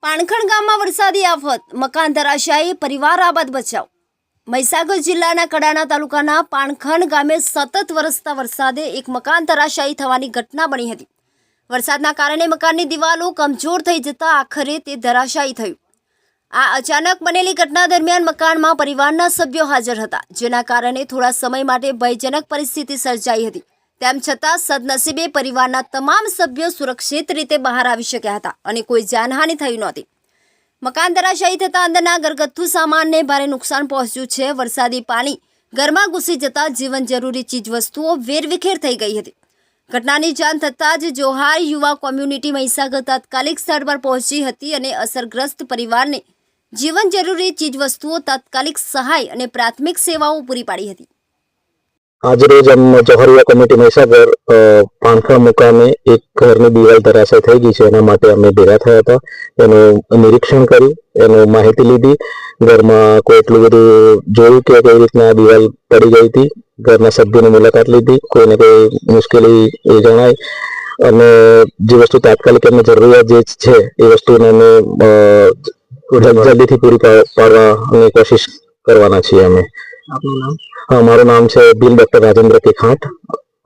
પાણખણ ગામમાં વરસાદી આફત. મકાન ધરાશાયી, પરિવાર આબાદ બચાવ. મહીસાગર જિલ્લાના કડાણા તાલુકાના પાણખણ ગામે સતત વરસતા વરસાદે એક મકાન ધરાશાયી થવાની ઘટના બની હતી. વરસાદના કારણે મકાનની દિવાલો કમજોર થઈ જતા આખરે તે ધરાશાયી થયું. આ અચાનક બનેલી ઘટના દરમિયાન મકાનમાં પરિવારના સભ્યો હાજર હતા, જેના કારણે થોડા સમય માટે ભયજનક પરિસ્થિતિ સર્જાઈ હતી. તેમ છતાં સદનસીબે પરિવારના તમામ સભ્યો સુરક્ષિત રીતે બહાર આવી શક્યા હતા અને કોઈ જાનહાનિ થઈ નહોતી. મકાન ધરાશાયી થતાં અંદરના ઘરગથ્થુ સામાનને ભારે નુકસાન પહોંચ્યું છે. વરસાદી પાણી ઘરમાં ઘૂસી જતાં જીવન જરૂરી ચીજવસ્તુઓ વેરવિખેર થઈ ગઈ હતી. ઘટનાની જાણ થતાં જ જોહાર યુવા કોમ્યુનિટી મહીસાગર તાત્કાલિક સ્થળ પર પહોંચી હતી અને અસરગ્રસ્ત પરિવારને જીવન જરૂરી ચીજવસ્તુઓ તાત્કાલિક સહાય અને પ્રાથમિક સેવાઓ પૂરી પાડી હતી. આજરોજ એમ જવાહરિયા કમિટી મહીસાગર પાનખા મુકામે એક ઘરની દિવાલ ધરાશય થઈ ગઈ છે. એના માટે અમે ભેગા થયા હતા. એનું નિરીક્ષણ કર્યું એનું માહિતી લીધી. ઘરમાં કોઈ એટલું બધું જોયું કે કઈ રીતના દિવાલ પડી ગઈ હતી. ઘરના સભ્યોની મુલાકાત લીધી. કોઈને કોઈ મુશ્કેલી એ જણાય. અને જે વસ્તુ તાત્કાલિક એમને જરૂરિયાત જે છે એ વસ્તુને અમે જલ્દીથી પૂરી પાડવાની કોશિશ કરવાના છીએ અમે. આપનું નામ? હા મારું નામ છે બિલ ડોક્ટર રાજેન્દ્ર કેખાટ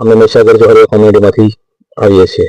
અમે મહીસાગર જોહરિયા કોમેડીમાંથી આવીએ છીએ.